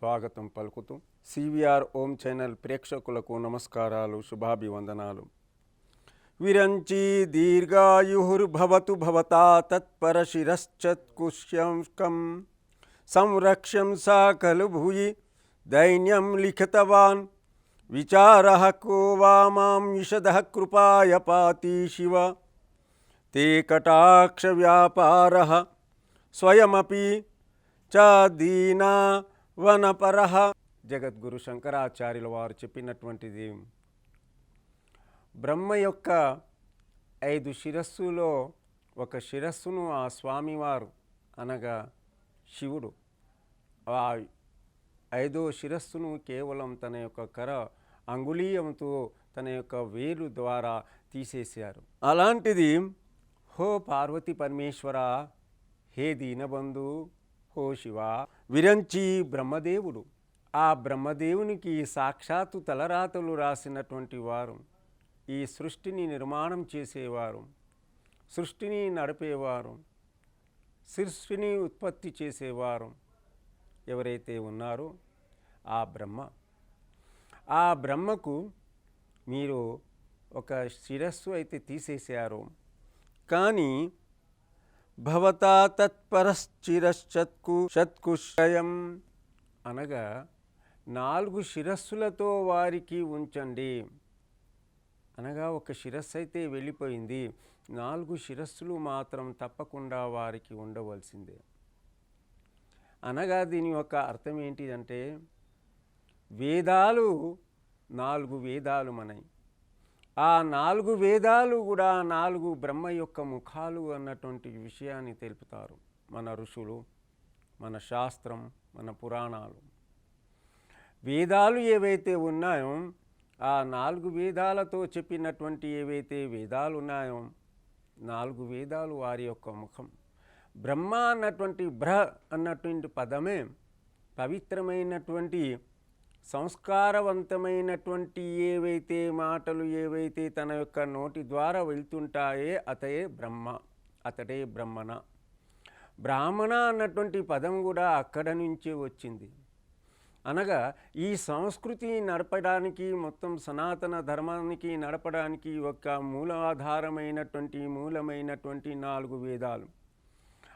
శివానందలహరి స్వాగతం పలుకుతూ సివిఆర్ ఓం ఛానల్ ప్రేక్షకులకు నమస్కారాలు శుభాభివందనాలు విరంచి దీర్ఘాయుర్భవతు భవతా తత్పరశిరశ్చత్కుష్యంకం సంరక్ష్యం సా ఖలు భూయి దైన్యం లిఖితవాన్ విచార కో వా మాం విశద కృపాయ పాతి శివ ते कटाक्षव्यापारः स्वयमपि చ దీనా వనపరహ. జగద్గురు శంకరాచార్యుల వారు చెప్పినటువంటిది. బ్రహ్మ యొక్క ఐదు శిరస్సులో ఒక శిరస్సును ఆ స్వామివారు అనగా శివుడు. ఆ ఐదో శిరస్సును కేవలం తన యొక్క కర అంగుళీయంతో తన యొక్క వేలు ద్వారా తీసేశారు. అలాంటిది హో పార్వతి పరమేశ్వర హే దీనబంధు ఓ శివ విరంచి బ్రహ్మదేవుడు. ఆ బ్రహ్మదేవునికి సాక్షాత్తు తలరాతలు రాసినటువంటి వారు. ఈ సృష్టిని నిర్మాణం చేసేవారు. సృష్టిని నడిపేవారు. సృష్టిని ఉత్పత్తి చేసేవారు. ఎవరైతే ఉన్నారో ఆ బ్రహ్మ. ఆ బ్రహ్మకు మీరు ఒక శిరస్సు అయితే తీసేశారు. కానీ భవతా తత్పరశ్చిరశ్చత్కు షత్కుశయం అనగా నాలుగు శిరస్సులతో వారికి ఉంచండి. అనగా ఒక శిరస్సు అయితే వెళ్ళిపోయింది. నాలుగు శిరస్సులు మాత్రం తప్పకుండా వారికి ఉండవలసిందే. అనగా దీని యొక్క అర్థం ఏంటిదంటే వేదాలు నాలుగు వేదాలు మనయి. ఆ నాలుగు వేదాలు కూడా నాలుగు బ్రహ్మ యొక్క ముఖాలు అన్నటువంటి విషయాన్ని తెలుపుతారు మన ఋషులు మన శాస్త్రం మన పురాణాలు. వేదాలు ఏవైతే ఉన్నాయో ఆ నాలుగు వేదాలతో చెప్పినటువంటి ఏవైతే వేదాలు ఉన్నాయో నాలుగు వేదాలు వారి యొక్క ముఖం. బ్రహ్మ అన్నటువంటి బ్ర అన్నటువంటి పదమే పవిత్రమైనటువంటి సంస్కారవంతమైనటువంటి ఏవైతే మాటలు ఏవైతే తన యొక్క నోటి ద్వారా వెళ్తుంటాయే అతడే బ్రహ్మ అతడే బ్రహ్మణ. బ్రాహ్మణ అన్నటువంటి పదం కూడా అక్కడ నుంచే వచ్చింది. అనగా ఈ సంస్కృతి నడపడానికి మొత్తం సనాతన ధర్మానికి నడపడానికి ఒక మూలాధారమైనటువంటి మూలమైనటువంటి నాలుగు వేదాలు.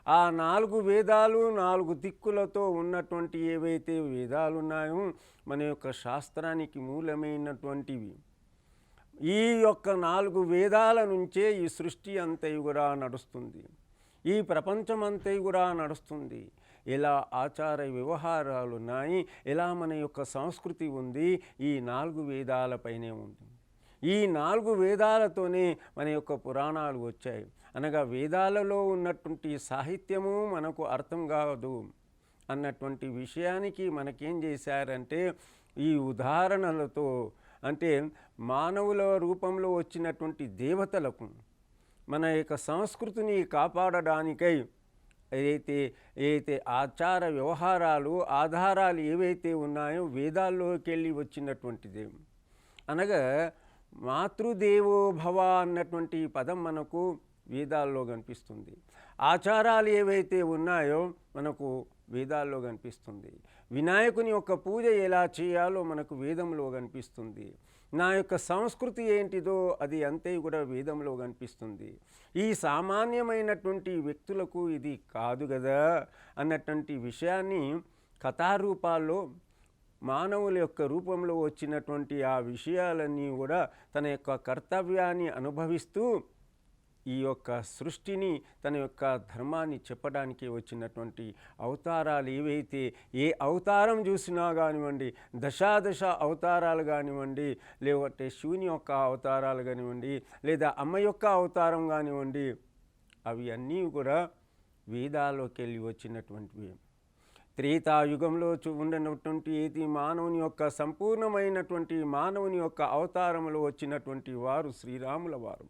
ఆ నాలుగు వేదాలు నాలుగు దిక్కులతో ఉన్నటువంటి ఏవైతే వేదాలు ఉన్నాయో మన యొక్క శాస్త్రానికి మూలమైనటువంటివి ఈ యొక్క నాలుగు వేదాల నుంచే ఈ సృష్టి అంతయు కూడా నడుస్తుంది. ఈ ప్రపంచం అంతయు కూడా నడుస్తుంది. ఎలా ఆచార వ్యవహారాలు ఉన్నాయి ఎలా మన యొక్క సంస్కృతి ఉంది ఈ నాలుగు వేదాలపైనే ఉంది. ఈ నాలుగు వేదాలతోనే మన యొక్క పురాణాలు వచ్చాయి. అనగా వేదాలలో ఉన్నటువంటి సాహిత్యము మనకు అర్థం కాదు అన్నటువంటి విషయానికి మనకేం చేశారంటే ఈ ఉదాహరణలతో అంటే మానవుల రూపంలో వచ్చినటువంటి దేవతలకు మన యొక్క సంస్కృతిని కాపాడడానికై ఏదైతే ఏదైతే ఆచార వ్యవహారాలు ఆధారాలు ఏవైతే ఉన్నాయో వేదాల్లోకి వెళ్ళి వచ్చినటువంటిది. అనగా మాతృదేవో భవ అన్నటువంటి పదం మనకు వేదాల్లో కనిపిస్తుంది. ఆచారాలు ఏవైతే ఉన్నాయో మనకు వేదాల్లో కనిపిస్తుంది. వినాయకుని యొక్క పూజ ఎలా చేయాలో మనకు వేదంలో కనిపిస్తుంది. నా యొక్క సంస్కృతి ఏంటిదో అది అంతే కూడా వేదంలో కనిపిస్తుంది. ఈ సామాన్యమైనటువంటి వ్యక్తులకు ఇది కాదు కదా అన్నటువంటి విషయాన్ని కథారూపాల్లో మానవుల యొక్క రూపంలో వచ్చినటువంటి ఆ విషయాలన్నీ కూడా తన యొక్క కర్తవ్యాన్ని అనుభవిస్తూ ఈ యొక్క సృష్టిని తన యొక్క ధర్మాన్ని చెప్పడానికి వచ్చినటువంటి అవతారాలు ఏవైతే ఏ అవతారం చూసినా కానివ్వండి దశాదశ అవతారాలు కానివ్వండి లేకపోతే శివుని యొక్క అవతారాలు కానివ్వండి లేదా అమ్మ యొక్క అవతారం కానివ్వండి అవి అన్నీ కూడా వేదాల్లోకి వెళ్ళి వచ్చినటువంటివి. త్రేతాయుగంలో చు ఉండనటువంటి ఏది మానవుని యొక్క సంపూర్ణమైనటువంటి మానవుని యొక్క అవతారంలో వచ్చినటువంటి వారు శ్రీరాముల వారు.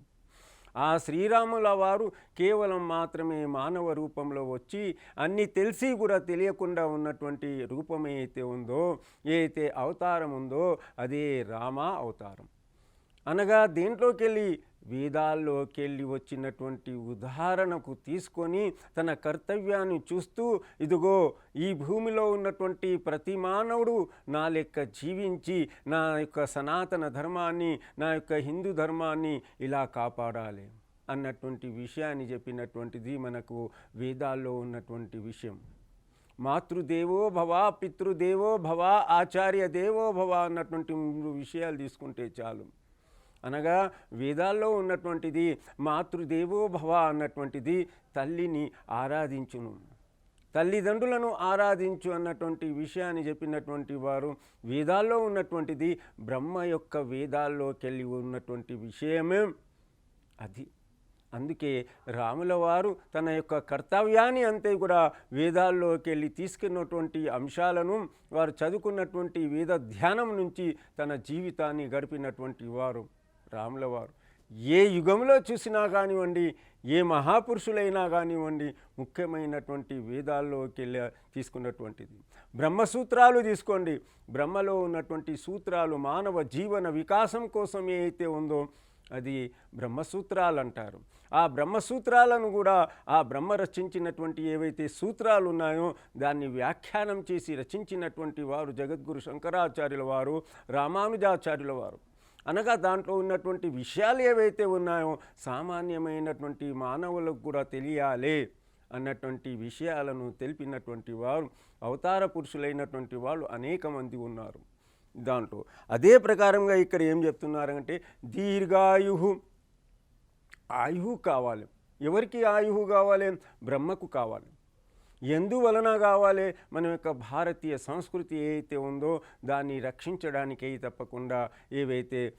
ఆ శ్రీరాముల వారు కేవలం మాత్రమే మానవ రూపంలో వచ్చి అన్నీ తెలిసి కూడా తెలియకుండా ఉన్నటువంటి రూపం అయితే ఉందో ఏదైతే అవతారం ఉందో అదే రామ అవతారం. అనగా దీంట్లోకి వెళ్ళి వేదాల్లోకి వెళ్ళి వచ్చినటువంటి ఉదాహరణకు తీసుకొని తన కర్తవ్యాన్ని చూస్తూ ఇదిగో ఈ భూమిలో ఉన్నటువంటి ప్రతి మానవుడు నా లెక్క జీవించి నా యొక్క సనాతన ధర్మాన్ని నా యొక్క హిందూ ధర్మాన్ని ఇలా కాపాడాలి అన్నటువంటి విషయాన్ని చెప్పినటువంటిది మనకు వేదాల్లో ఉన్నటువంటి విషయం. మాతృదేవో భవ పితృదేవో భవ ఆచార్య దేవో భవ అన్నటువంటి మూడు విషయాలు తీసుకుంటే చాలు. అనగా వేదాల్లో ఉన్నటువంటిది మాతృదేవో భవ అన్నటువంటిది తల్లిని ఆరాధించును. తల్లిదండ్రులను ఆరాధించు అన్నటువంటి విషయాన్ని చెప్పినటువంటి వారు వేదాల్లో ఉన్నటువంటిది బ్రహ్మ యొక్క వేదాల్లోకి వెళ్ళి ఉన్నటువంటి విషయమే. అది. అందుకే రాముల వారు తన యొక్క కర్తవ్యాన్ని అంతే కూడా వేదాల్లోకి వెళ్ళి తీసుకున్నటువంటి అంశాలను వారు చదువుకున్నటువంటి వేద ధ్యానం నుంచి తన జీవితాన్ని గడిపినటువంటి వారు. రాముల వారు ఏ యుగంలో చూసినా కానివ్వండి ఏ మహాపురుషులైనా కానివ్వండి ముఖ్యమైనటువంటి వేదాల్లోకి వెళ్ళి తీసుకున్నటువంటిది. బ్రహ్మసూత్రాలు తీసుకోండి. బ్రహ్మలో ఉన్నటువంటి సూత్రాలు మానవ జీవన వికాసం కోసం ఏ అయితే ఉందో అది బ్రహ్మసూత్రాలు అంటారు ఆ బ్రహ్మసూత్రాలను కూడా ఆ బ్రహ్మ రచించినటువంటి ఏవైతే సూత్రాలు ఉన్నాయో దాన్ని వ్యాఖ్యానం చేసి రచించినటువంటి వారు జగద్గురు శంకరాచార్యుల వారు రామానుజాచార్యుల వారు. అనగా దాంట్లో ఉన్నటువంటి విషయాలు ఏవైతే ఉన్నాయో సామాన్యమైనటువంటి మానవులకు కూడా తెలియాలి అన్నటువంటి విషయాలను తెలిపినటువంటి వారు అవతార పురుషులైనటువంటి వాళ్ళు అనేక మంది ఉన్నారు దాంట్లో. అదే ప్రకారంగా ఇక్కడ ఏం చెప్తున్నారంటే దీర్ఘాయు ఆయు కావాలి. ఎవరికి ఆయువు కావాలి? బ్రహ్మకు కావాలి. ఎందువలన కావాలి? మన యొక్క భారతీయ సంస్కృతి ఏదైతే ఉందో దాన్ని రక్షించడానికై తప్పకుండా ఏవైతే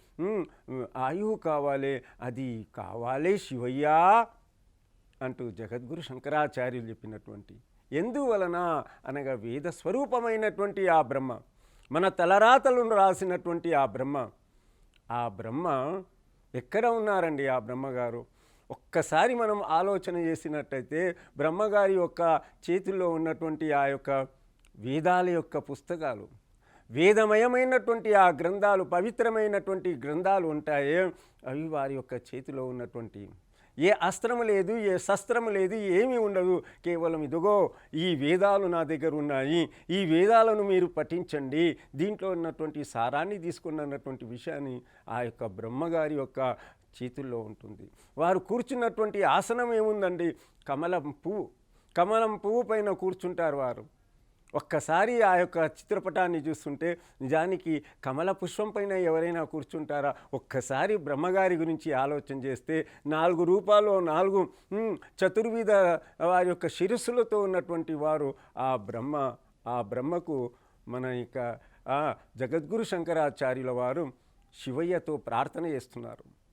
ఆయువు కావాలి అది కావాలి శివయ్యా అంటూ జగద్గురు శంకరాచార్యులు చెప్పినటువంటి. ఎందువలన? అనగా వేద స్వరూపమైనటువంటి ఆ బ్రహ్మ. మన తలరాతలను రాసినటువంటి ఆ బ్రహ్మ. ఆ బ్రహ్మ ఎక్కడ ఉన్నారండి ఆ బ్రహ్మగారు? ఒక్కసారి మనం ఆలోచన చేసినట్టయితే బ్రహ్మగారి యొక్క చేతుల్లో ఉన్నటువంటి ఆ యొక్క వేదాల యొక్క పుస్తకాలు వేదమయమైనటువంటి ఆ గ్రంథాలు పవిత్రమైనటువంటి గ్రంథాలు ఉంటాయే. అవి వారి యొక్క చేతిలో ఉన్నటువంటి. ఏ అస్త్రము లేదు ఏ శస్త్రము లేదు ఏమీ ఉండదు. కేవలం ఇదిగో ఈ వేదాలు నా దగ్గర ఉన్నాయి. ఈ వేదాలను మీరు పఠించండి. దీంట్లో ఉన్నటువంటి సారాన్ని తీసుకున్నటువంటి విషయాన్ని ఆ యొక్క బ్రహ్మగారి యొక్క చేతుల్లో ఉంటుంది. వారు కూర్చున్నటువంటి ఆసనం ఏముందండి? కమలం పువ్వు. కమలం పువ్వు పైన కూర్చుంటారు వారు. ఒక్కసారి ఆ యొక్క చిత్రపటాన్ని చూస్తుంటే నిజానికి కమల పుష్పం పైన ఎవరైనా కూర్చుంటారా? ఒక్కసారి బ్రహ్మగారి గురించి ఆలోచన చేస్తే నాలుగు రూపాలు నాలుగు చతుర్విధ వారి యొక్క శిరస్సులతో ఉన్నటువంటి వారు ఆ బ్రహ్మ ఆ బ్రహ్మకు మన ఇక జగద్గురు శంకరాచార్యుల వారు శివయ్యతో ప్రార్థన చేస్తున్నారు.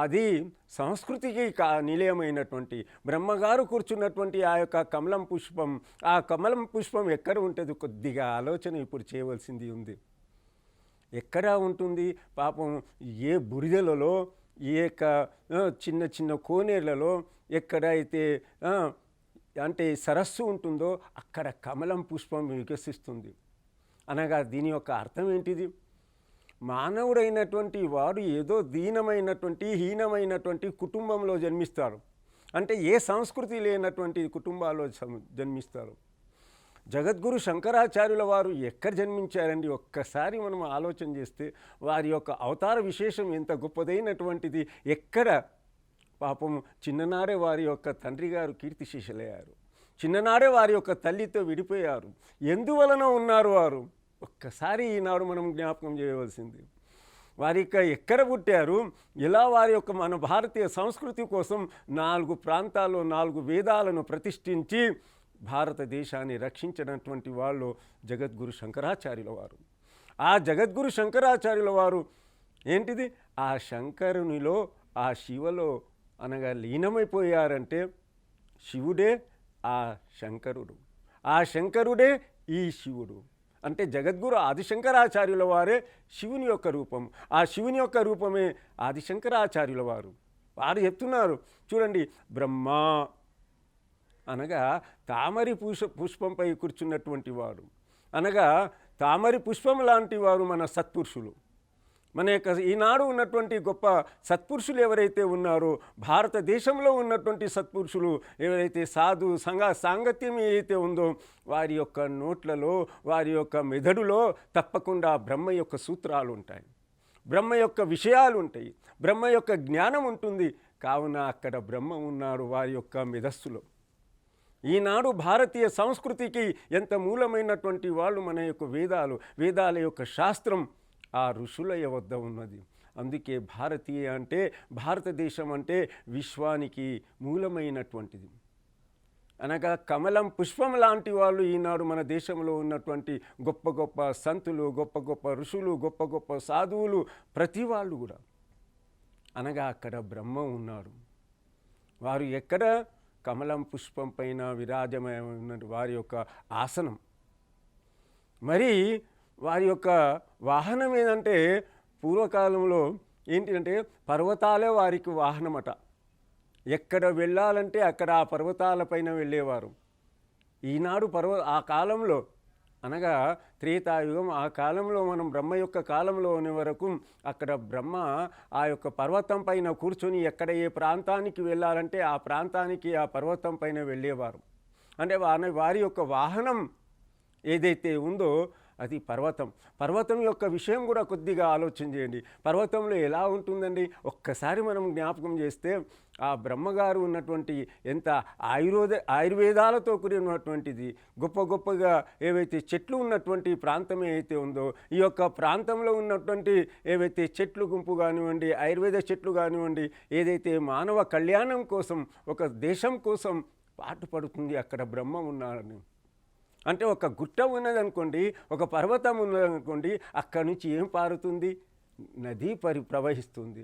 అది సంస్కృతికి కా నిలయమైనటువంటి బ్రహ్మగారు కూర్చున్నటువంటి ఆ యొక్క కమలం పుష్పం ఆ కమలం పుష్పం ఎక్కడ ఉంటుంది? కొద్దిగా ఆలోచన ఇప్పుడు చేయవలసింది ఉంది. ఎక్కడ ఉంటుంది? పాపం ఏ బురిదలలో ఏ యొక్క చిన్న చిన్న కోనేర్లలో ఎక్కడైతే అంటే సరస్సు ఉంటుందో అక్కడ కమలం పుష్పం వికసిస్తుంది. అనగా దీని యొక్క అర్థం ఏంటిది? మానవుడైనటువంటి వాడు ఏదో దీనమైనటువంటి హీనమైనటువంటి కుటుంబంలో జన్మిస్తారు. అంటే ఏ సంస్కృతి లేనటువంటి కుటుంబాల్లో జన్మిస్తారు. జగద్గురు శంకరాచార్యుల వారు ఎక్కడ జన్మించారండి? ఒక్కసారి మనం ఆలోచన చేస్తే వారి యొక్క అవతార విశేషం ఎంత గొప్పదైనటువంటిది? ఎక్కడ పాపం చిన్ననాడే వారి యొక్క తండ్రి గారు కీర్తి శిష్యులయ్యారు చిన్ననాడే వారి యొక్క తల్లితో విడిపోయారు. ఎందువలన ఉన్నారు వారు? ఒక్కసారి ఈనాడు మనం జ్ఞాపకం చేయవలసింది. వారి యొక్క ఎక్కడ పుట్టారు ఇలా వారి యొక్క మన భారతీయ సంస్కృతి కోసం నాలుగు ప్రాంతాల్లో నాలుగు వేదాలను ప్రతిష్ఠించి భారతదేశాన్ని రక్షించినటువంటి వాళ్ళు జగద్గురు శంకరాచార్యుల వారు. ఆ జగద్గురు శంకరాచార్యుల వారు ఏంటిది? ఆ శంకరునిలో ఆ శివలో అనగా లీనమైపోయారంటే శివుడే ఆ శంకరుడు. ఆ శంకరుడే ఈ శివుడు. అంటే జగద్గురు ఆదిశంకరాచార్యుల వారే శివుని యొక్క రూపం. ఆ శివుని యొక్క రూపమే ఆదిశంకరాచార్యుల వారు. వారు చెప్తున్నారు చూడండి బ్రహ్మ అనగా తామరి పుష్ప పుష్పంపై కూర్చున్నటువంటి వారు అనగా తామరి పుష్పం లాంటి వారు మన సత్పురుషులు. మన యొక్క ఈనాడు ఉన్నటువంటి గొప్ప సత్పురుషులు ఎవరైతే ఉన్నారో భారతదేశంలో ఉన్నటువంటి సత్పురుషులు ఎవరైతే సాధు సంఘ సాంగత్యం ఏదైతే ఉందో వారి యొక్క నోట్లలో వారి యొక్క మెదడులో తప్పకుండా బ్రహ్మ యొక్క సూత్రాలు ఉంటాయి. బ్రహ్మ యొక్క విషయాలు ఉంటాయి. బ్రహ్మ యొక్క జ్ఞానం ఉంటుంది. కావున అక్కడ బ్రహ్మ ఉన్నారు వారి యొక్క మెదస్సులో. ఈనాడు భారతీయ సంస్కృతికి ఎంత మూలమైనటువంటి వాళ్ళు మన యొక్క వేదాలు వేదాల యొక్క శాస్త్రం ఆ ఋషులయ్య వద్ద ఉన్నది. అందుకే భారతీయ అంటే భారతదేశం అంటే విశ్వానికి మూలమైనటువంటిది. అనగా కమలం పుష్పం లాంటి వాళ్ళు ఈనాడు మన దేశంలో ఉన్నటువంటి గొప్ప గొప్ప సంతులు గొప్ప గొప్ప ఋషులు గొప్ప గొప్ప సాధువులు ప్రతి వాళ్ళు కూడా. అనగా అక్కడ బ్రహ్మ ఉన్నాడు. వారు ఎక్కడ? కమలం పుష్పం పైన విరాజమైన వారి యొక్క ఆసనం. మరి వారి యొక్క వాహనం ఏంటంటే పూర్వకాలంలో ఏంటంటే పర్వతాలే వారికి వాహనమట. ఎక్కడ వెళ్ళాలంటే అక్కడ ఆ పర్వతాలపైన వెళ్ళేవారు. ఈనాడు పర్వ ఆ కాలంలో అనగా త్రేతాయుగం ఆ కాలంలో మనం బ్రహ్మ యొక్క కాలంలో ఉన్న వరకు అక్కడ బ్రహ్మ ఆ యొక్క పర్వతం పైన కూర్చొని ఎక్కడ ఏ ప్రాంతానికి వెళ్ళాలంటే ఆ ప్రాంతానికి ఆ పర్వతం పైన వెళ్ళేవారు. అంటే వారి వారి యొక్క వాహనం ఏదైతే ఉందో అది పర్వతం. పర్వతం యొక్క విషయం కూడా కొద్దిగా ఆలోచన చేయండి. పర్వతంలో ఎలా ఉంటుందండి? ఒక్కసారి మనం జ్ఞాపకం చేస్తే ఆ బ్రహ్మగారు ఉన్నటువంటి ఎంత ఆయుర్వేద ఆయుర్వేదాలతో కూడినటువంటిది గొప్ప గొప్పగా ఏవైతే చెట్లు ఉన్నటువంటి ప్రాంతం ఏదైతే ఉందో ఈ యొక్క ప్రాంతంలో ఉన్నటువంటి ఏవైతే చెట్లు గుంపు కానివ్వండి ఆయుర్వేద చెట్లు కానివ్వండి ఏదైతే మానవ కళ్యాణం కోసం ఒక దేశం కోసం పాటుపడుతుంది అక్కడ బ్రహ్మ ఉన్నారని. అంటే ఒక గుట్ట ఉన్నదనుకోండి ఒక పర్వతం ఉన్నదనుకోండి అక్కడి నుంచి ఏం పారుతుంది? నది పరి ప్రవహిస్తుంది.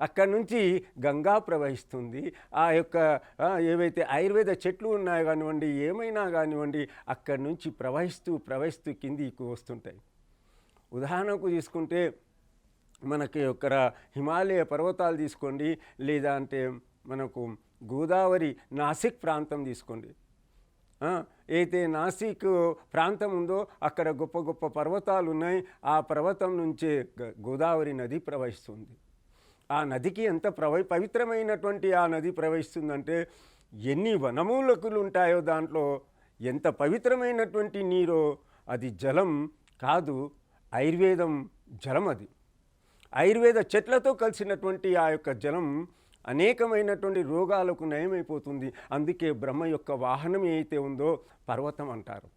అక్కడి నుంచి గంగా ప్రవహిస్తుంది. ఆ యొక్క ఏవైతే ఆయుర్వేద చెట్లు ఉన్నాయో కానివ్వండి ఏమైనా కానివ్వండి అక్కడి నుంచి ప్రవహిస్తూ ప్రవహిస్తూ కిందికి వస్తుంటాయి. ఉదాహరణకు తీసుకుంటే మనకి ఒక హిమాలయ పర్వతాలు తీసుకోండి లేదా అంటే మనకు గోదావరి నాసిక్ ప్రాంతం తీసుకోండి. ఏదైతే అయితే నాసిక్ ప్రాంతం ఉందో అక్కడ గొప్ప గొప్ప పర్వతాలు ఉన్నాయి ఆ పర్వతం నుంచే గ- గోదావరి నది ప్రవహిస్తుంది. ఆ నదికి ఎంత ప్రవ పవిత్రమైనటువంటి ఆ నది ప్రవహిస్తుందంటే ఎన్ని వనమూలకులు ఉంటాయో దాంట్లో ఎంత పవిత్రమైనటువంటి నీరో అది జలం కాదు ఆయుర్వేదం జలం అది ఆయుర్వేద చెట్లతో కలిసినటువంటి ఆ యొక్క జలం అనేకమైనటువంటి రోగాలకు నయమైపోతుంది. అందుకే బ్రహ్మ యొక్క వాహనం ఏదైతే ఉందో పర్వతం అంటారు.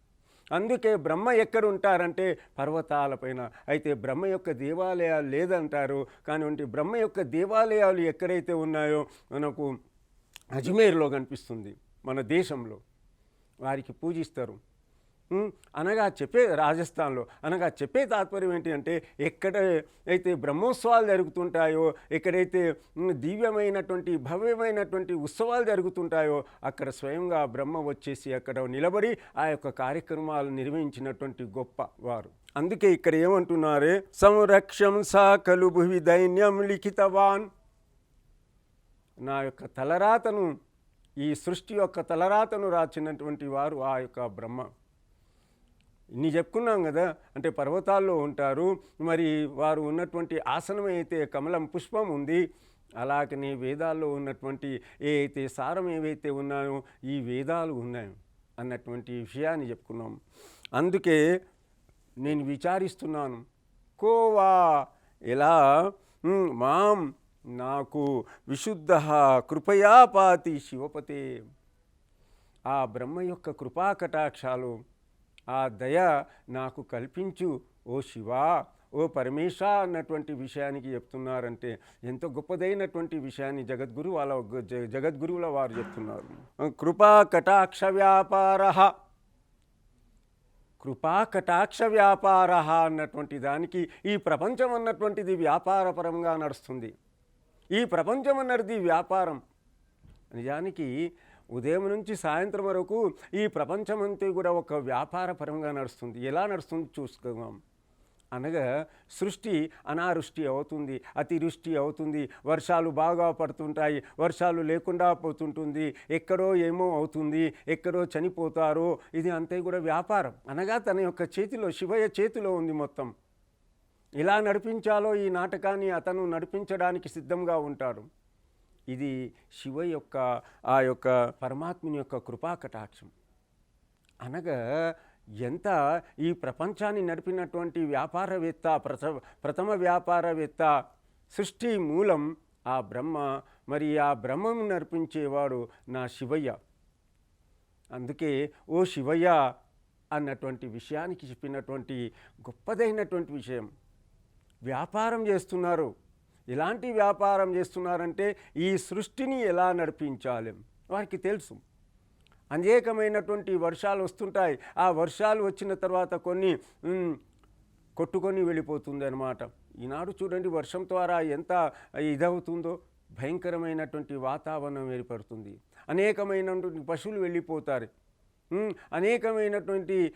అందుకే బ్రహ్మ ఎక్కడ ఉంటారంటే పర్వతాలపైన అయితే బ్రహ్మ యొక్క దేవాలయాలు లేదంటారు. కానివ్వండి బ్రహ్మ యొక్క దేవాలయాలు ఎక్కడైతే ఉన్నాయో మనకు అజ్మేర్లో కనిపిస్తుంది. మన దేశంలో వారికి పూజిస్తారు. అనగా చెప్పే రాజస్థాన్లో అనగా చెప్పే తాత్పర్యం ఏంటి అంటే ఎక్కడ అయితే బ్రహ్మోత్సవాలు జరుగుతుంటాయో ఎక్కడైతే దివ్యమైనటువంటి భవ్యమైనటువంటి ఉత్సవాలు జరుగుతుంటాయో అక్కడ స్వయంగా బ్రహ్మ వచ్చేసి అక్కడ నిలబడి ఆ యొక్క కార్యక్రమాలు నిర్వహించినటువంటి గొప్ప వారు. అందుకే ఇక్కడ ఏమంటున్నారే? సంరక్షం సాకలు భువి దైన్యం లిఖితవాన్. నా యొక్క తలరాతను ఈ సృష్టి యొక్క తలరాతను రాచినటువంటి వారు ఆ యొక్క బ్రహ్మ. ఇన్ని చెప్పుకున్నాం కదా అంటే పర్వతాల్లో ఉంటారు మరి వారు ఉన్నటువంటి ఆసనం అయితే కమలం పుష్పం ఉంది అలాగనే వేదాల్లో ఉన్నటువంటి ఏ అయితే సారం ఏవైతే ఉన్నాయో ఈ వేదాలు ఉన్నాయి అన్నటువంటి విషయాన్ని చెప్పుకున్నాం. అందుకే నేను విచారిస్తున్నాను. కోవా ఎలా? మాం నాకు విశుద్ధ కృపయాపాతి శివపతే. ఆ బ్రహ్మ యొక్క కృపాకటాక్షాలు ఆ దయ నాకు కల్పించు. ఓ శివా ఓ పరమేశ అన్నటువంటి విషయానికి చెప్తున్నారంటే ఎంతో గొప్పదైనటువంటి విషయాన్ని జగద్గురు వాళ్ళ జగద్గురువుల వారు చెప్తున్నారు. కృపా కటాక్ష వ్యాపార. కృపా కటాక్ష వ్యాపార అన్నటువంటి దానికి ఈ ప్రపంచం అన్నటువంటిది వ్యాపారపరంగా నడుస్తుంది. ఈ ప్రపంచం అన్నది వ్యాపారం. నిజానికి ఉదయం నుంచి సాయంత్రం వరకు ఈ ప్రపంచం అంతా కూడా ఒక వ్యాపారపరంగా నడుస్తుంది. ఎలా నడుస్తుంది చూసుకుందాం. అనగా సృష్టి అనావృష్టి అవుతుంది అతివృష్టి అవుతుంది వర్షాలు బాగా పడుతుంటాయి వర్షాలు లేకుండా పోతుంటుంది ఎక్కడో ఏమో అవుతుంది ఎక్కడో చనిపోతారు ఇది అంతే కూడా వ్యాపారం. అనగా తన యొక్క చేతిలో శివయ్య చేతిలో ఉంది మొత్తం. ఎలా నడిపించాలో ఈ నాటకాన్ని అతను నడిపించడానికి సిద్ధంగా ఉంటాడు. ఇది శివ యొక్క ఆ యొక్క పరమాత్మని యొక్క కృపా కటాక్షం అనగా ఎంత ఈ ప్రపంచాన్ని నడిపినటువంటి వ్యాపారవేత్త ప్రథ ప్రథమ వ్యాపారవేత్త సృష్టి మూలం ఆ బ్రహ్మ మరి ఆ బ్రహ్మను నడిపించేవాడు నా శివయ్య. అందుకే ఓ శివయ్య అన్నటువంటి విషయానికి చెప్పినటువంటి గొప్పదైనటువంటి విషయం. వ్యాపారం చేస్తున్నారు. ఎలాంటి వ్యాపారం చేస్తున్నారంటే ఈ సృష్టిని ఎలా నడిపించాలి? వారికి తెలుసు. అనేకమైనటువంటి వర్షాలు వస్తుంటాయి. ఆ వర్షాలు వచ్చిన తర్వాత కొన్ని కొట్టుకొని వెళ్ళిపోతుంది అనమాట ఈనాడు చూడండి వర్షం ద్వారా ఎంత ఇదవుతుందో భయంకరమైనటువంటి వాతావరణం ఏర్పడుతుంది. అనేకమైనటువంటి పశువులు వెళ్ళిపోతారు. అనేకమైనటువంటి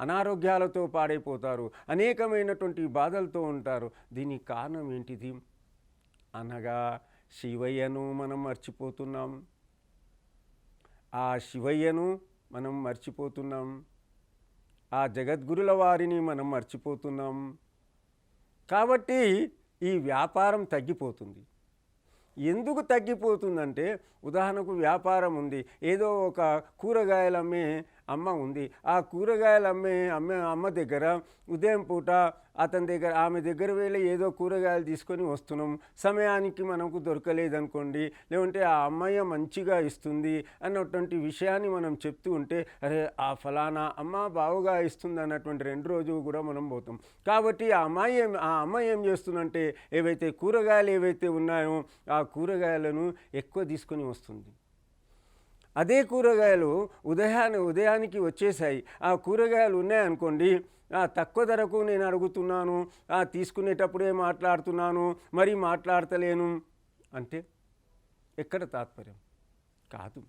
అనారోగ్యాలతో పాడైపోతారు అనేకమైనటువంటి బాధలతో ఉంటారు. దీనికి కారణం ఏంటిది? అనగా శివయ్యను మనం మర్చిపోతున్నాం. ఆ శివయ్యను మనం మర్చిపోతున్నాం. ఆ జగద్గురుల వారిని మనం మర్చిపోతున్నాం. కాబట్టి ఈ వ్యాపారం తగ్గిపోతుంది. ఎందుకు తగ్గిపోతుందంటే ఉదాహరణకు వ్యాపారం ఉంది. ఏదో ఒక కూరగాయలు అమ్మే అమ్మ ఉంది. ఆ కూరగాయలు అమ్మే అమ్మే అమ్మ దగ్గర ఉదయం పూట అతని దగ్గర ఆమె దగ్గర వెళ్ళి ఏదో కూరగాయలు తీసుకొని వస్తున్నాం. సమయానికి మనకు దొరకలేదనుకోండి. లేకుంటే ఆ అమ్మాయి మంచిగా ఇస్తుంది అన్నటువంటి విషయాన్ని మనం చెప్తూ ఉంటే అరే ఆ ఫలానా అమ్మ బావుగా ఇస్తుంది అన్నటువంటి రెండు రోజులు కూడా మనం పోతాం. కాబట్టి ఆ అమ్మాయి ఏం ఆ అమ్మాయి ఏం చేస్తుందంటే ఏవైతే కూరగాయలు ఏవైతే ఉన్నాయో ఆ కూరగాయలను ఎక్కువ తీసుకొని వస్తుంది. అదే కూరగాయలు ఉదయాన్ని ఉదయానికి వచ్చేసాయి ఆ కూరగాయలు ఉన్నాయనుకోండి ఆ, తక్కువ ధరకు నేను అడుగుతున్నాను ఆ, తీసుకునేటప్పుడే మాట్లాడుతున్నాను మరి మాట్లాడతలేను. అంటే ఎక్కడ తాత్పర్యం? కాదు.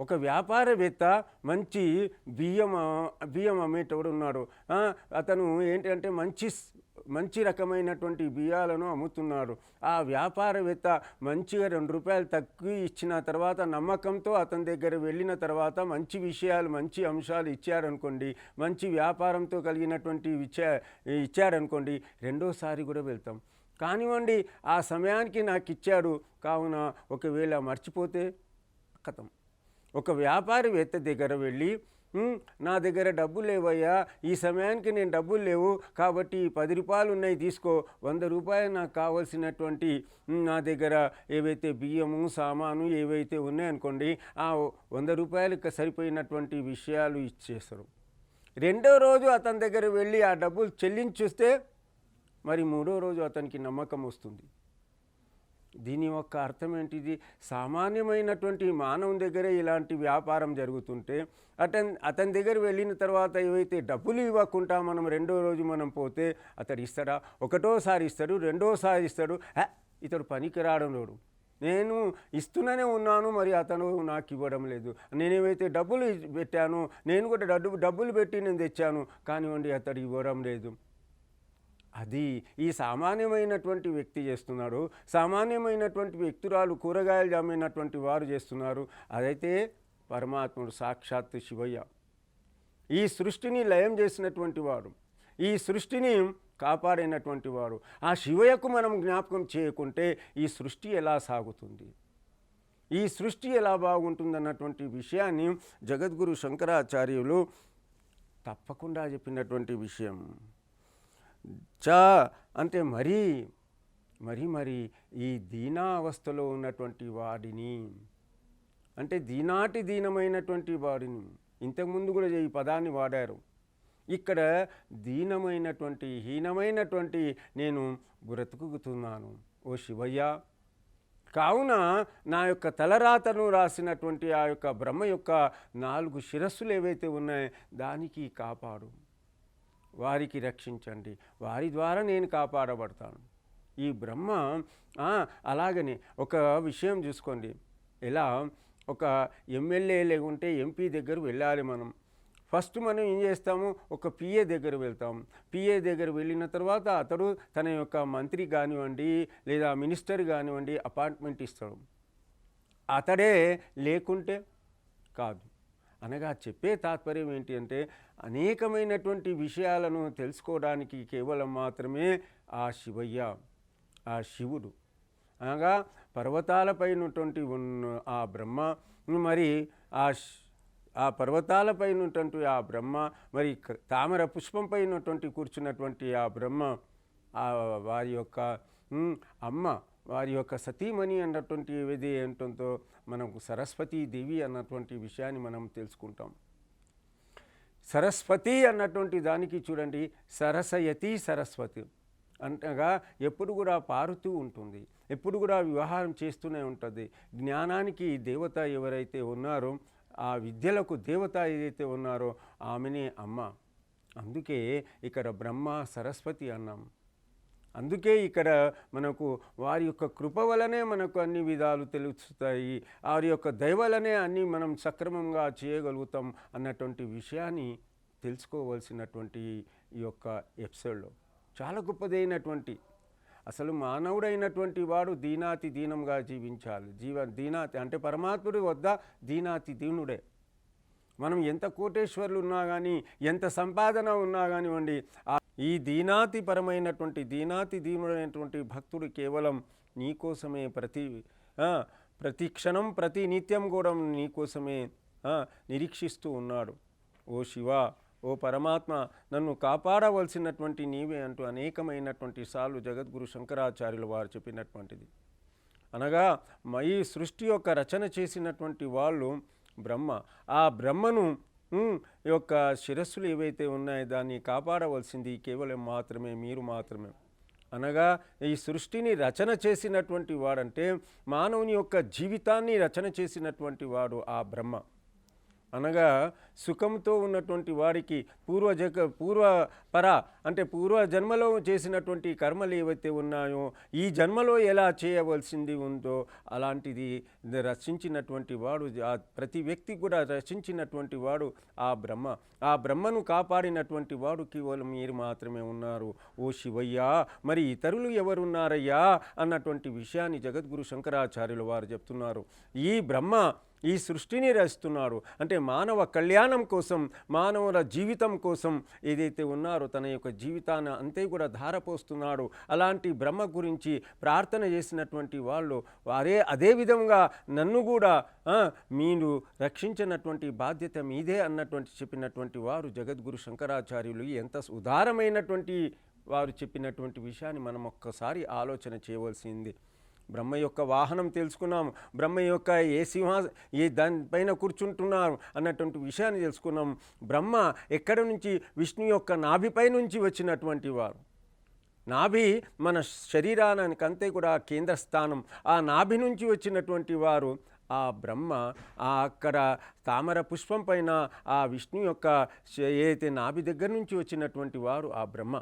ఒక వ్యాపారవేత్త మంచి బియ్యం బియ్యం అమ్మేటోడు ఉన్నాడు. అతను ఏంటంటే మంచి మంచి రకమైనటువంటి బియ్యాలను అమ్ముతున్నాడు. ఆ వ్యాపారవేత్త మంచిగా రెండు రూపాయలు తక్కువ ఇచ్చిన తర్వాత నమ్మకంతో అతని దగ్గర వెళ్ళిన తర్వాత మంచి విషయాలు మంచి అంశాలు ఇచ్చారనుకోండి మంచి వ్యాపారంతో కలిగినటువంటి ఇచ్చా ఇచ్చాడనుకోండి రెండోసారి కూడా వెళ్తాం. కానివ్వండి ఆ సమయానికి నాకు ఇచ్చాడు కావున ఒకవేళ మర్చిపోతే కథం ఒక వ్యాపారవేత్త దగ్గర వెళ్ళి నా దగ్గర డబ్బులు లేవయ్యా. ఈ సమయానికి నేను డబ్బులు లేవు. కాబట్టి పది రూపాయలు ఉన్నాయి తీసుకో. వంద రూపాయలు నాకు కావాల్సినటువంటి నా దగ్గర ఏవైతే బియ్యము సామాను ఏవైతే ఉన్నాయనుకోండి ఆ వంద రూపాయలకు సరిపోయినటువంటి విషయాలు ఇచ్చేస్తారు. రెండో రోజు అతని దగ్గర వెళ్ళి ఆ డబ్బులు చెల్లించుస్తే మరి మూడో రోజు అతనికి నమ్మకం వస్తుంది. దీని యొక్క అర్థం ఏంటిది? సామాన్యమైనటువంటి మానవుని దగ్గర ఇలాంటి వ్యాపారం జరుగుతుంటే అతని అతని దగ్గర వెళ్ళిన తర్వాత ఏవైతే డబ్బులు ఇవ్వకుండా మనం రెండో రోజు మనం పోతే అతడు ఇస్తాడా? ఒకటోసారి ఇస్తాడు రెండోసారి ఇస్తాడు. ఇతడు పనికిరాడం లేడు నేను ఇస్తూనే ఉన్నాను మరి అతను నాకు ఇవ్వడం లేదు. నేనేవైతే డబ్బులు పెట్టాను నేను కూడా డబ్బు డబ్బులు పెట్టి నేను తెచ్చాను కానివ్వండి అతడు ఇవ్వడం లేదు. అది ఈ సామాన్యమైనటువంటి వ్యక్తి చేస్తున్నాడు. సామాన్యమైనటువంటి వ్యక్తురాలు కూరగాయలు అమ్మినటువంటి వారు చేస్తున్నారు. అదైతే పరమాత్ముడు సాక్షాత్ శివయ్య. ఈ సృష్టిని లయం చేసినటువంటి వాడు. ఈ సృష్టిని కాపాడినటువంటి వారు ఆ శివయ్యకు మనం జ్ఞాపకం చేయకుంటే ఈ సృష్టి ఎలా సాగుతుంది? ఈ సృష్టి ఎలా బాగుంటుందన్నటువంటి విషయాన్ని జగద్గురు శంకరాచార్యులు తప్పకుండా చెప్పినటువంటి విషయం. చ అంటే మరీ మరి మరి ఈ దీనావస్థలో ఉన్నటువంటి వాడిని అంటే దీనాటి దీనమైనటువంటి వాడిని ఇంతకుముందు కూడా ఈ పదాన్ని వాడారు. ఇక్కడ దీనమైనటువంటి హీనమైనటువంటి నేను బ్రతుకుతున్నాను ఓ శివయ్య. కావున నా యొక్క తలరాతను రాసినటువంటి ఆ యొక్క బ్రహ్మ యొక్క నాలుగు శిరస్సులు ఏవైతే ఉన్నాయో దానికి కాపాడు. వారికి రక్షించండి. వారి ద్వారా నేను కాపాడబడతాను. ఈ బ్రహ్మ అలాగనే అలాగని ఒక విషయం చూసుకోండి. ఎలా? ఒక ఎమ్మెల్యే లేకుంటే ఎంపీ దగ్గర వెళ్ళాలి మనం. ఫస్ట్ మనం ఏం చేస్తాము? ఒక పిఏ దగ్గర వెళ్తాం. పిఏ దగ్గర వెళ్ళిన తర్వాత అతడు తన యొక్క మంత్రి కానివ్వండి లేదా మినిస్టర్ కానివ్వండి అపాయింట్మెంట్ ఇస్తాడు. అతడే లేకుంటే కాదు. అనగా చెప్పే తాత్పర్యం ఏంటి అంటే అనేకమైనటువంటి విషయాలను తెలుసుకోవడానికి కేవలం మాత్రమే ఆ శివయ్య ఆ శివుడు. అనగా పర్వతాలపైనటువంటి ఉన్న ఆ బ్రహ్మ మరి ఆ ఆ పర్వతాలపై ఉన్నటువంటి ఆ బ్రహ్మ మరి క- తామర పుష్పంపై ఉన్నటువంటి కూర్చున్నటువంటి ఆ బ్రహ్మ ఆ వారి యొక్క అమ్మ వారి యొక్క సతీమణి అన్నటువంటి ఏది ఏంటంతో మనకు సరస్వతీ దేవి అన్నటువంటి విషయాన్ని మనం తెలుసుకుంటాం. సరస్వతి అన్నటువంటి దానికి చూడండి సరసయతి సరస్వతి అంటగా ఎప్పుడు కూడా పారుతూ ఉంటుంది ఎప్పుడు కూడా వివాహం చేస్తూనే ఉంటుంది. జ్ఞానానికి దేవత ఎవరైతే ఉన్నారో ఆ విద్యలకు దేవత ఏదైతే ఉన్నారో ఆమెనే అమ్మ. అందుకే ఇక్కడ బ్రహ్మ సరస్వతి అన్నాం. అందుకే ఇక్కడ మనకు వారి యొక్క కృప వలనే మనకు అన్ని విధాలు తెలుస్తాయి. వారి యొక్క దయవలనే అన్ని మనం సక్రమంగా చేయగలుగుతాం అన్నటువంటి విషయాన్ని తెలుసుకోవలసినటువంటి ఈ యొక్క ఎపిసోడ్లో. చాలా గొప్పదైనటువంటి అసలు మానవుడైనటువంటి వాడు దీనాతి దీనంగా జీవించాలి. జీవ దీనాతి అంటే పరమాత్ముడి వద్ద దీనాతి దీనుడే. మనం ఎంత కోటేశ్వర్లు ఉన్నా కానీ ఎంత సంపాదన ఉన్నా కానివ్వండి ఈ దీనాతి పరమైనటువంటి దీనాతి దీనుడైనటువంటి భక్తుడు కేవలం నీకోసమే ప్రతి ప్రతి క్షణం ప్రతి నిత్యం కూడా నీకోసమే నిరీక్షిస్తూ ఉన్నాడు. ఓ శివ ఓ పరమాత్మ నన్ను కాపాడవలసినటువంటి నీవే అంటూ అనేకమైనటువంటి సార్లు జగద్గురు శంకరాచార్యులు వారు చెప్పినటువంటిది. అనగా మ- ఈ సృష్టి యొక్క రచన చేసినటువంటి వాళ్ళు బ్రహ్మ. ఆ బ్రహ్మను యొక్క శిరస్సులు ఏవైతే ఉన్నాయో దాన్ని కాపాడవలసింది కేవలం మాత్రమే మీరు మాత్రమే. అనగా ఈ సృష్టిని రచన చేసినటువంటి వాడంటే మానవుని యొక్క జీవితాన్ని రచన చేసినటువంటి వాడు ఆ బ్రహ్మ. అనగా సుఖంతో ఉన్నటువంటి వాడికి పూర్వ జగ పూర్వ పర అంటే పూర్వ జన్మలో చేసినటువంటి కర్మలు ఏవైతే ఉన్నాయో ఈ జన్మలో ఎలా చేయవలసింది ఉందో అలాంటిది రచించినటువంటి వాడు ప్రతి వ్యక్తి కూడా రచించినటువంటి వాడు ఆ బ్రహ్మ. ఆ బ్రహ్మను కాపాడినటువంటి వాడు కేవలం మీరు మాత్రమే ఉన్నారు. ఓ శివయ్యా మరి ఇతరులు ఎవరున్నారయ్యా? అన్నటువంటి విషయాన్ని జగద్గురు శంకరాచార్యులు వారు చెప్తున్నారు. ఈ బ్రహ్మ ఈ సృష్టిని రచిస్తున్నాడు అంటే మానవ కళ్యాణం కోసం మానవుల జీవితం కోసం ఏదైతే ఉన్నారో తన యొక్క జీవితాన్ని అంతే కూడా ధారపోస్తున్నాడు. అలాంటి బ్రహ్మ గురించి ప్రార్థన చేసినటువంటి వాళ్ళు వారే అదే విధంగా నన్ను కూడా మీరు రక్షించినటువంటి బాధ్యత మీదే అన్నటువంటి చెప్పినటువంటి వారు జగద్గురు శంకరాచార్యులు. ఎంత ఉదారమైనటువంటి వారు చెప్పినటువంటి విషయాన్ని మనం ఒక్కసారి ఆలోచన చేయవలసింది. బ్రహ్మ యొక్క వాహనం తెలుసుకున్నాం బ్రహ్మ యొక్క ఏ సింహా ఏ దానిపైన కూర్చుంటున్నారు అన్నటువంటి విషయాన్ని తెలుసుకున్నాం బ్రహ్మ ఎక్కడి నుంచి విష్ణు యొక్క నాభిపై నుంచి వచ్చినటువంటి వారు. నాభి మన శరీరానికి అంతే కూడా కేంద్ర స్థానం ఆ నాభి నుంచి వచ్చినటువంటి వారు ఆ బ్రహ్మ ఆ అక్కడ తామర పుష్పం పైన ఆ విష్ణు యొక్క శ- ఏదైతే నాభి దగ్గర నుంచి వచ్చినటువంటి వారు ఆ బ్రహ్మ.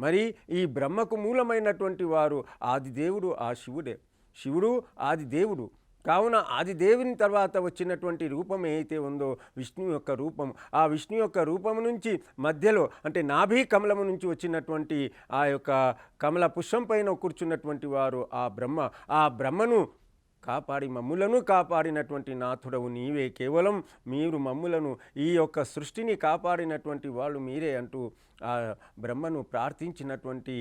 మరి ఈ బ్రహ్మకు మూలమైనటువంటి వారు ఆది దేవుడు ఆ శివుడే. శివుడు ఆది దేవుడు. కావున ఆదిదేవుని తర్వాత వచ్చినటువంటి రూపం ఏదైతే ఉందో విష్ణు యొక్క రూపం ఆ విష్ణు యొక్క రూపం నుంచి మధ్యలో అంటే నాభీ కమలము నుంచి వచ్చినటువంటి ఆ యొక్క కమల పుష్పం పైన కూర్చున్నటువంటి వారు ఆ బ్రహ్మ. ఆ బ్రహ్మను కాపాడి మమ్ములను కాపాడినటువంటి నాథుడవు నీవే. కేవలం మీరు మమ్ములను ఈ యొక్క సృష్టిని కాపాడినటువంటి వాళ్ళు మీరే అంటూ ఆ బ్రహ్మను ప్రార్థించినటువంటి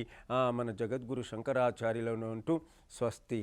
మన జగద్గురు శంకరాచార్యులను అంటూ స్వస్తి